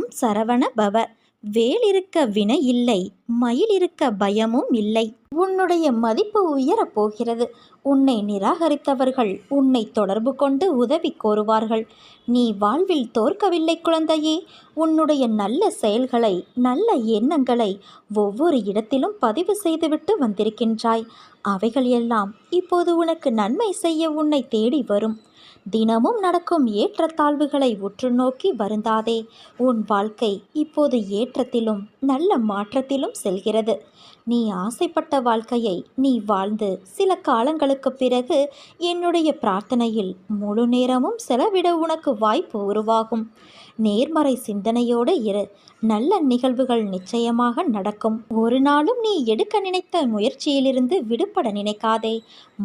ஓம் சரவண பவ. வேல் இருக்க வினை இல்லை மயில் இருக்க பயமும் இல்லை. உன்னுடைய மதிப்பு உயரப் போகிறது. உன்னை நிராகரித்தவர்கள் உன்னை தொடர்பு கொண்டு உதவி கோருவார்கள். நீ வாழ்வில் தோற்கவில்லை குழந்தையே. உன்னுடைய நல்ல செயல்களை நல்ல எண்ணங்களை ஒவ்வொரு இடத்திலும் பதிவு செய்துவிட்டு வந்திருக்கின்றாய். அவைகள் எல்லாம் இப்போது உனக்கு நன்மை செய்ய உன்னை தேடி வரும். தினமும் நடக்கும் ஏற்றத்தாழ்வுகளை உற்று நோக்கி வருந்தாதே. உன் வாழ்க்கை இப்போது ஏற்றத்திலும் நல்ல மாற்றத்திலும் செல்கிறது. நீ ஆசைப்பட்ட வாழ்க்கையை நீ வாழ்ந்து சில காலங்களுக்கு பிறகு என்னுடைய பிரார்த்தனையில் முழு நேரமும் செலவிட உனக்கு வாய்ப்பு உருவாகும். நேர்மறை சிந்தனையோடு இரு. நல்ல நிகழ்வுகள் நிச்சயமாக நடக்கும். ஒரு நாளும் நீ எடுக்க நினைத்த முயற்சியிலிருந்து விடுபட நினைக்காதே.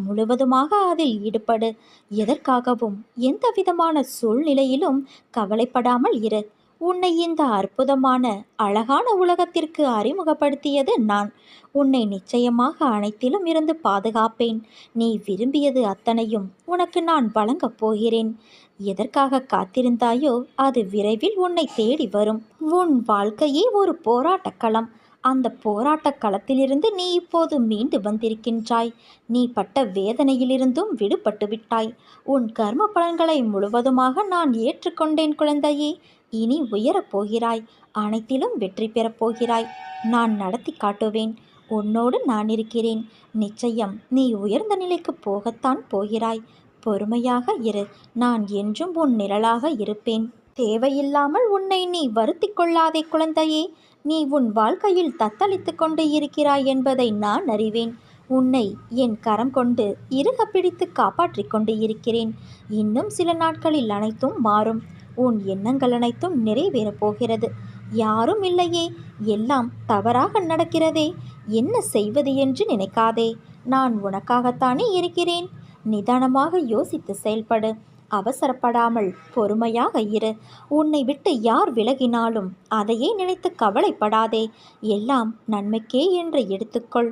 முழுவதுமாக அதில் ஈடுபடு. எதற்காகவும் எந்த விதமான சூழ்நிலையிலும் கவலைப்படாமல் இரு. உன்னை இந்த அற்புதமான அழகான உலகத்திற்கு அறிமுகப்படுத்தியது நான். உன்னை நிச்சயமாக அனைத்திலும் இருந்து பாதுகாப்பேன். நீ விரும்பியது அத்தனையும் உனக்கு நான் வழங்கப் போகிறேன். எதற்காக காத்திருந்தாயோ அது விரைவில் உன்னை தேடி வரும். உன் வாழ்க்கையே ஒரு போராட்டக் களம். அந்த போராட்டக் களத்திலிருந்து நீ இப்போது மீண்டு வந்திருக்கின்றாய். நீ பட்ட வேதனையிலிருந்தும் விடுபட்டு விட்டாய். உன் கர்ம பலன்களை முழுவதுமாக நான் ஏற்றுக்கொண்டேன் குழந்தையே. இனி உயரப் போகிறாய் அனைத்திலும் வெற்றி பெறப் போகிறாய் நான் நடத்தி காட்டுவேன் உன்னோடு நான் இருக்கிறேன். நிச்சயம் நீ உயர்ந்த நிலைக்கு போகத்தான் போகிறாய். பொறுமையாக இரு நான் என்றும் உன் நிழலாக இருப்பேன். தேவையில்லாமல் உன்னை நீ வருத்தி கொள்ளாதே குழந்தையே. நீ உன் வாழ்க்கையில் தத்தளித்து கொண்டு இருக்கிறாய் என்பதை நான் அறிவேன். உன்னை என் கரம் கொண்டு இறுக பிடித்து காப்பாற்றிக் கொண்டு இருக்கிறேன். இன்னும் சில நாட்களில் அனைத்தும் மாறும். உன் எண்ணங்கள் அனைத்தும் நிறைவேறப் போகிறது. யாரும் இல்லையே எல்லாம் தவறாக நடக்கிறதே. என்ன செய்வது என்று நினைக்காதே. நான் உனக்காகத்தானே இருக்கிறேன். நிதானமாக யோசித்து செயல்படு. அவசரப்படாமல் பொறுமையாக இரு. உன்னை விட்டு யார் விலகினாலும் அதையே நினைத்து கவலைப்படாதே. எல்லாம் நன்மைக்கே என்று எடுத்துக்கொள்.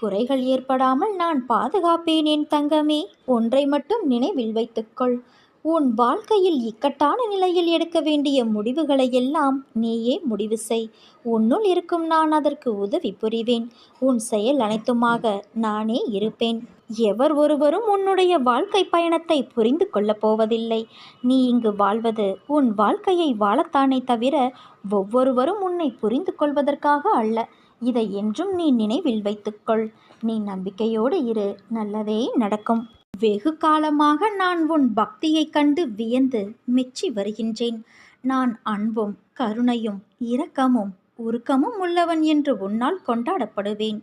குறைகள் ஏற்படாமல் நான் பாதுகாப்பேன் என் தங்கமே. ஒன்றை மட்டும் நினைவில் வைத்துக்கொள். உன் வாழ்க்கையில் இக்கட்டான நிலையில் எடுக்க வேண்டிய முடிவுகளை எல்லாம் நீயே முடிவு செய். உன்னுள் இருக்கும் நான் அதற்கு உதவி புரிவேன். உன் செயல் அனைத்துமாக நானே இருப்பேன். எவர் ஒருவரும் உன்னுடைய வாழ்க்கை பயணத்தை புரிந்து கொள்ளப் போவதில்லை. நீ இங்கு வாழ்வது உன் வாழ்க்கையை வாழத்தானே தவிர ஒவ்வொருவரும் உன்னை புரிந்து கொள்வதற்காக அல்ல. இதை என்றும் நீ நினைவில் வைத்துக்கொள். நீ நம்பிக்கையோடு இரு நல்லதே நடக்கும். வெகு காலமாக நான் உன் பக்தியைக் கண்டு வியந்து மெச்சி வருகின்றேன். நான் அன்பும் கருணையும் இரக்கமும் உருக்கமும் உள்ளவன் என்று உன்னால் கொண்டாடப்படுவேன்.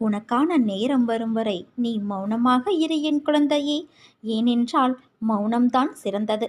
உனக்கான நேரம் வரும் வரை நீ மௌனமாக இரு என் குழந்தையே. ஏனென்றால் மௌனம்தான் சிறந்தது.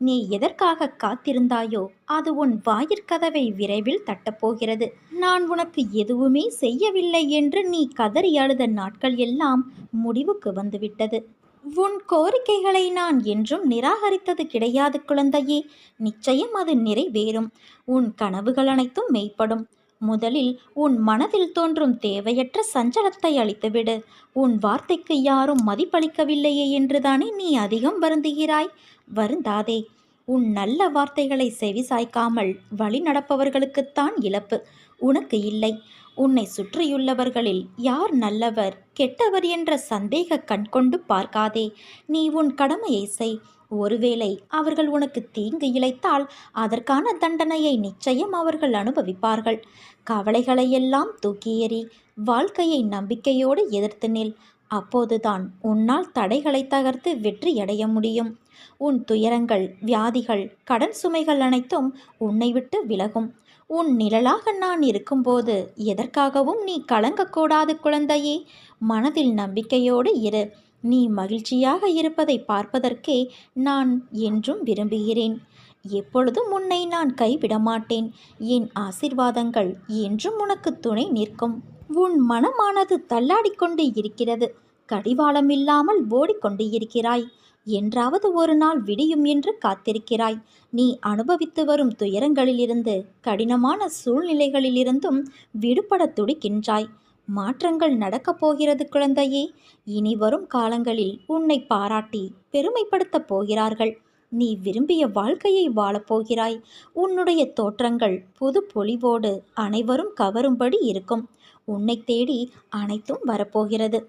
நீ எதற்காக காத்திருந்தாயோ அது உன் வாயிற்கதவை விரைவில் தட்டப்போகிறது. நான் உனக்கு எதுவுமே செய்யவில்லை என்று நீ கதறி அழுத நாட்கள் எல்லாம் முடிவுக்கு வந்துவிட்டது. உன் கோரிக்கைகளை நான் என்றும் நிராகரித்தது கிடையாது குழந்தையே. நிச்சயம் அது நிறைவேறும். உன் கனவுகள் அனைத்தும் மெய்ப்படும். முதலில் உன் மனதில் தோன்றும் தேவையற்ற சஞ்சலத்தை அளித்துவிடு. உன் வார்த்தைக்கு யாரும் மதிப்பளிக்கவில்லையே என்றுதானே நீ அதிகம் வருந்துகிறாய்? வருந்தாதே. உன் நல்ல வார்த்தைகளை செவிசாய்க்காமல் வழி நடப்பவர்களுக்குத்தான் இழப்பு. உனக்கு இல்லை. உன்னை சுற்றியுள்ளவர்களில் யார் நல்லவர் கெட்டவர் என்ற சந்தேக கண் கொண்டு பார்க்காதே. நீ உன் கடமையை செய். ஒருவேளை அவர்கள் உனக்கு தீங்கு இழைத்தால் அதற்கான தண்டனையை நிச்சயம் அவர்கள் அனுபவிப்பார்கள். கவலைகளையெல்லாம் தூக்கி எறி வாழ்க்கையை நம்பிக்கையோடு எதிர்த்து நில். அப்போதுதான் உன்னால் தடைகளை தகர்த்து வெற்றியடைய முடியும். உன் துயரங்கள் வியாதிகள் கடன் சுமைகள் அனைத்தும் உன்னை விட்டு விலகும். உன் நிழலாக நான் இருக்கும்போது எதற்காகவும் நீ கலங்கக்கூடாது குழந்தையே. மனதில் நம்பிக்கையோடு இரு. நீ மகிழ்ச்சியாக இருப்பதை பார்ப்பதற்கே நான் என்றும் விரும்புகிறேன். எப்பொழுதும் உன்னை நான் கைவிட மாட்டேன் என் ஆசிர்வாதங்கள் என்றும் உனக்கு துணை நிற்கும். உன் மனமானது தள்ளாடிக்கொண்டு இருக்கிறது. கடிவாளம் இல்லாமல் ஓடிக்கொண்டு இருக்கிறாய். என்றாவது ஒரு நாள் விடியும் என்று காத்திருக்கிறாய். நீ அனுபவித்து வரும் துயரங்களிலிருந்து கடினமான சூழ்நிலைகளிலிருந்தும் விடுபட துடிக்கின்றாய். மாற்றங்கள் நடக்கப் போகிறது குழந்தையே. இனி வரும் காலங்களில் உன்னை பாராட்டி பெருமைப்படுத்தப் போகிறார்கள். நீ விரும்பிய வாழ்க்கையை வாழப்போகிறாய் உன்னுடைய தோற்றங்கள் புது பொலிவோடு அனைவரும் கவரும்படி இருக்கும். உன்னை தேடி அனைத்தும் வரப்போகிறது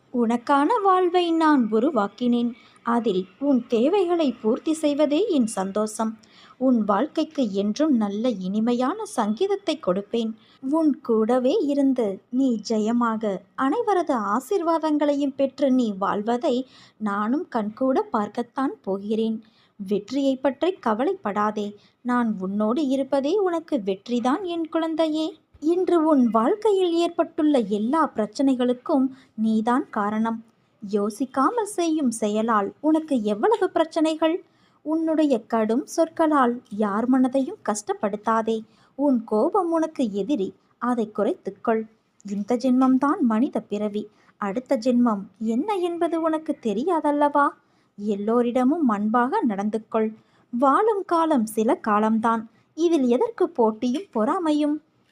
உனக்கான வாழ்வை நான் உருவாக்கினேன். அதில் உன் தேவைகளை பூர்த்தி செய்வதே என் சந்தோஷம். உன் வாழ்க்கைக்கு என்றும் நல்ல இனிமையான சங்கீதத்தை கொடுப்பேன். உன் கூடவே இருந்து நீ ஜெயமாக அனைவரது ஆசிர்வாதங்களையும் பெற்று நீ வாழ்வதை நானும் கண்கூட பார்க்கத்தான் போகிறேன். வெற்றியை பற்றி கவலைப்படாதே. நான் உன்னோடு இருப்பதே உனக்கு வெற்றிதான் என் குழந்தையே. இன்று உன் வாழ்க்கையில் ஏற்பட்டுள்ள எல்லா பிரச்சனைகளுக்கும் நீதான் காரணம். யோசிக்காமல் செய்யும் செயலால் உனக்கு எவ்வளவு பிரச்சனைகள்? உன்னுடைய கடும் சொற்களால் யார் மனதையும் கஷ்டப்படுத்தாதே. உன் கோபம் உனக்கு எதிரி அதை குறைத்துக்கொள். இந்த ஜென்மம்தான் மனித பிறவி. அடுத்த ஜென்மம் என்ன என்பது உனக்கு தெரியாதல்லவா? எல்லோரிடமும் அன்பாக நடந்து கொள் வாழும் காலம் சில காலம்தான். இதில் எதற்கு போட்டியும் பொறாமையும்?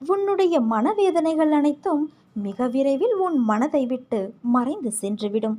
உன்னுடைய மனவேதனைகள் அனைத்தும் மிக விரைவில் உன் மனதை விட்டு மறைந்து சென்றுவிடும்.